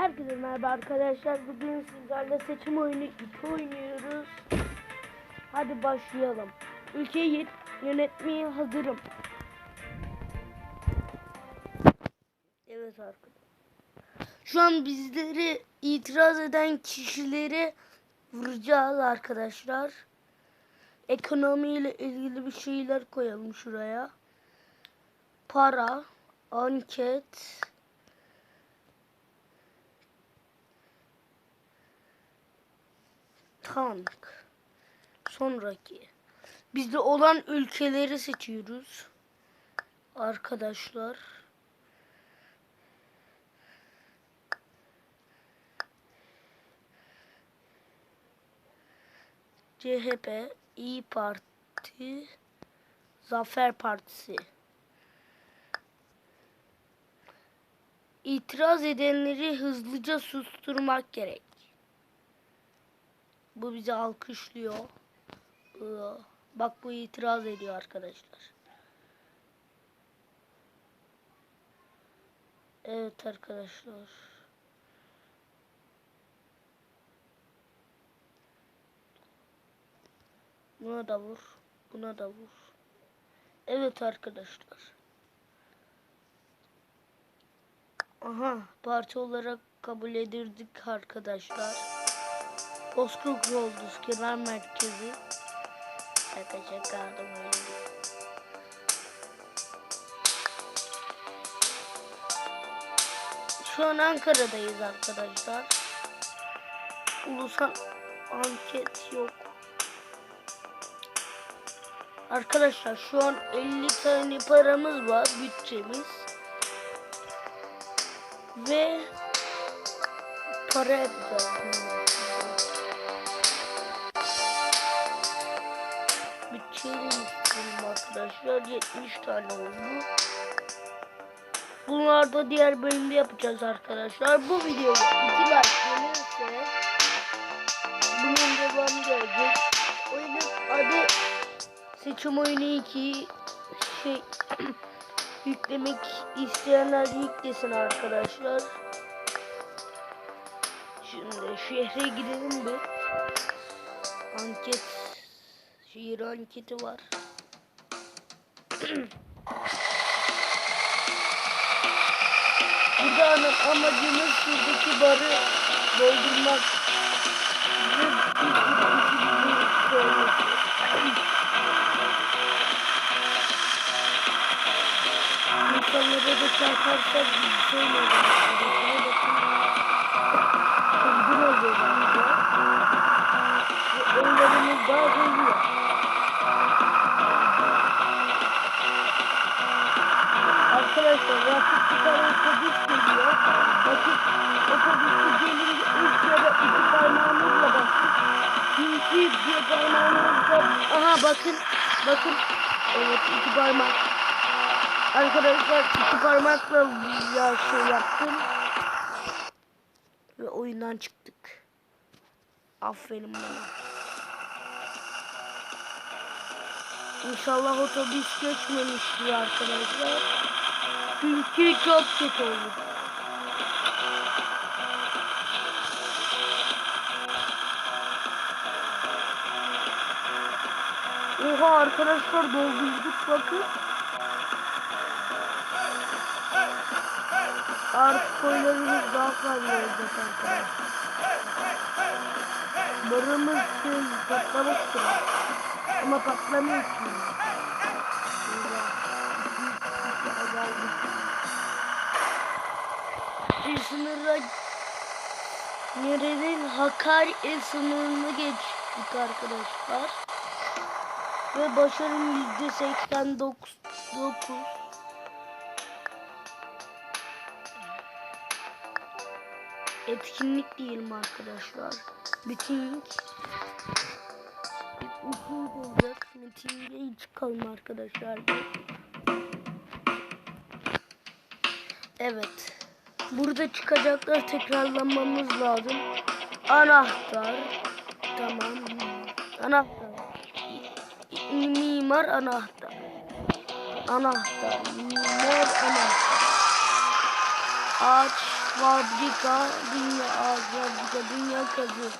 Herkese merhaba arkadaşlar. Bugün sizlerle seçim oyunu 2 oynuyoruz. Hadi başlayalım. Ülkeyi yönetmeye hazırım. Evet arkadaşlar. Şu an bizleri itiraz eden kişileri vuracağız arkadaşlar. Ekonomiyle ilgili bir şeyler koyalım şuraya. Para, anket, tank. Sonraki. Bizde olan ülkeleri seçiyoruz. Arkadaşlar. CHP, İyi Parti, Zafer Partisi. İtiraz edenleri hızlıca susturmak gerek. Bu bizi alkışlıyor. Ee, Bak bu itiraz ediyor arkadaşlar. Evet arkadaşlar. Buna da vur. Buna da vur. Evet arkadaşlar. Aha parti olarak kabul edildik arkadaşlar. Bozkurt Yolduz Kenar Merkezi. Şaka adam öyle. Şu an Ankara'dayız arkadaşlar. Ulusal anket yok. Arkadaşlar şu an 50 tane paramız var bütçemiz. Ve para yapacağız. 70 tane oldu. Bunlar da diğer bölümde yapacağız arkadaşlar. Bu videoya 2 like gelirse bunun devamı gelecek. Oyunun adı seçim oyunu 2 şey yüklemek isteyenler yüklesin arkadaşlar. Şimdi şehre gidelim bir. Anket şehir anketi var. Burada ana- amacımız şuradaki barı doldurmak. İnsanlara da çarparsak bir şey olur? Arkadaşlar rakip tane otobüs geliyor. Bakın otobüsü gelince üç ya da iki parmağımızla bastık. Çünkü bir parmağımızla... Aha bakın. Bakın. Evet iki parmak. Arkadaşlar iki parmakla ya şey yaptım. Ve oyundan çıktık. Aferin bana. İnşallah otobüs geçmemiştir arkadaşlar. Çünkü çok kötü oldu. Oha arkadaşlar doldurduk bakın. Artık oylarımız daha fazla olacak arkadaşlar. Barımız şey patlamak üzere. Ama patlamıyor ki. Bir sınırla nerenin Hakkari sınırını geçtik arkadaşlar. Ve başarım yüzde seksen dokuz. Etkinlik diyelim arkadaşlar. Miting. Miting olacak. Mitinge çıkalım arkadaşlar. Evet. Burada çıkacaklar tekrarlamamız lazım. Anahtar. Tamam. Anahtar. Mimar anahtar. Anahtar. Mimar anahtar. ağaç fabrika, dünya ağaç fabrika, dünya kazı.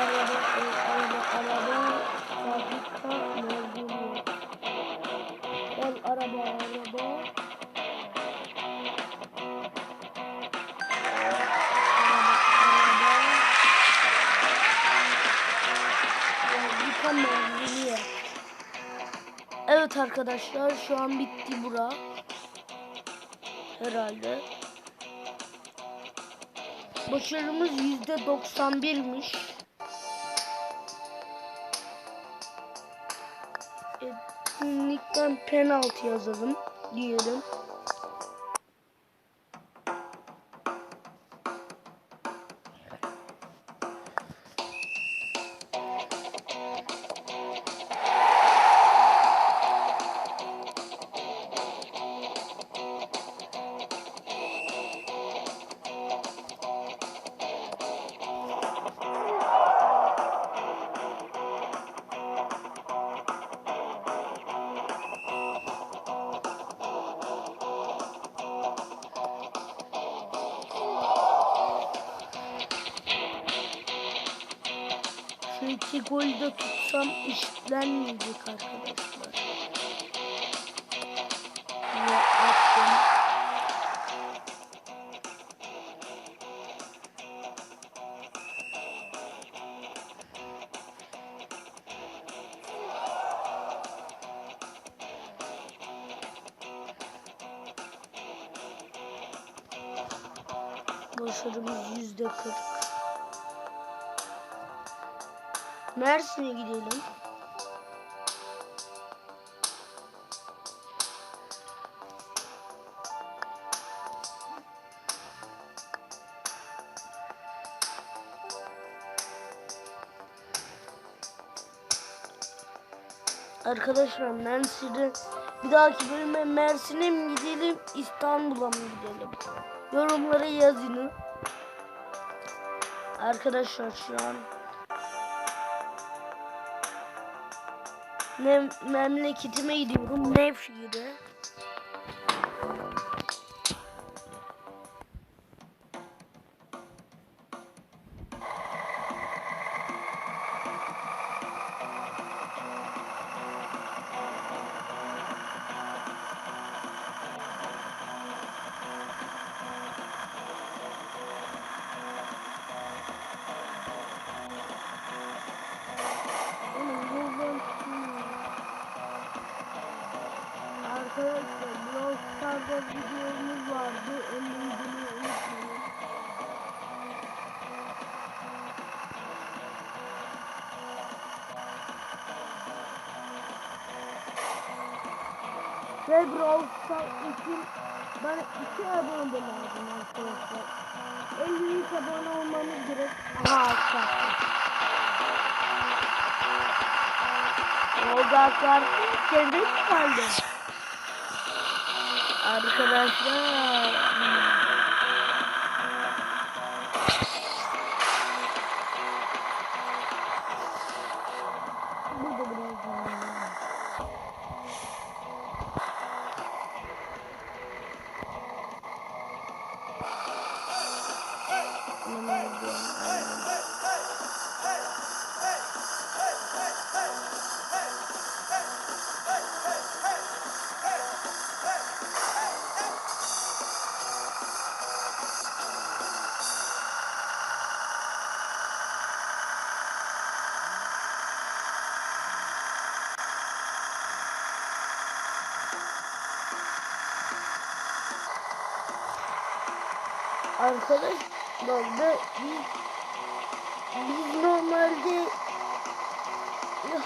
Araba, araba, araba, fabrika, mezunu. Ev, araba, araba. Evet arkadaşlar şu an bitti bura. Herhalde. Başarımız yüzde 91'miş. Penaltı yazalım diyelim. İki golü de tutsam eşitlenmeyecek arkadaşlar. Ve attım. Başarımız yüzde kırk. Mersin'e gidelim. Arkadaşlar Mersin'e bir dahaki bölüme Mersin'e mi gidelim İstanbul'a mı gidelim? Yorumlara yazın. Arkadaşlar şu an Mem memleketime gidiyorum. Nevşehir'e. Ve Brawl için bana iki abone de lazım arkadaşlar. 53 abone olmamız gerek. Aha arkadaşlar. Olacaklar kendi kaldı. Arkadaşlar. Arkadaşlar da biz, biz normalde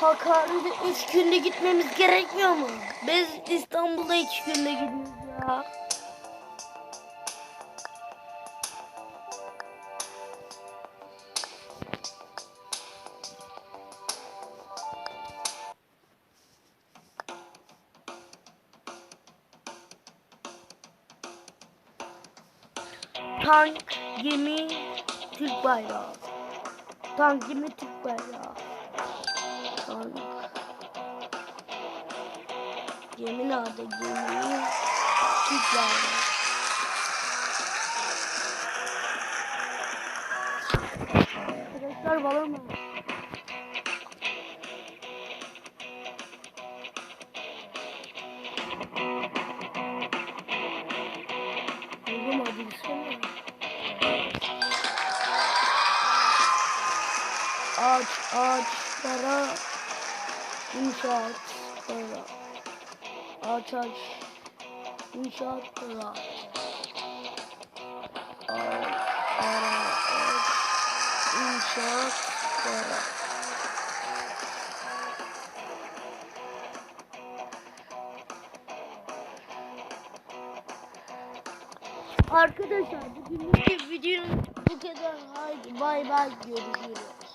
Hakkari'de 3 günde gitmemiz gerekmiyor mu? Biz İstanbul'da 2 günde gidiyoruz tank, gemi, Türk bayrağı. Tank gibi Türk bayrağı. Tank. Gemi nerede? Gemi. Türk bayrağı. Arkadaşlar var mı? Ağaç, ağaçlara inşaatlara ağaç ağaç inşaatlara ağaç, ağaç inşaatlara Arkadaşlar bugünlük videonun bu kadar. Haydi bay bay görüşürüz.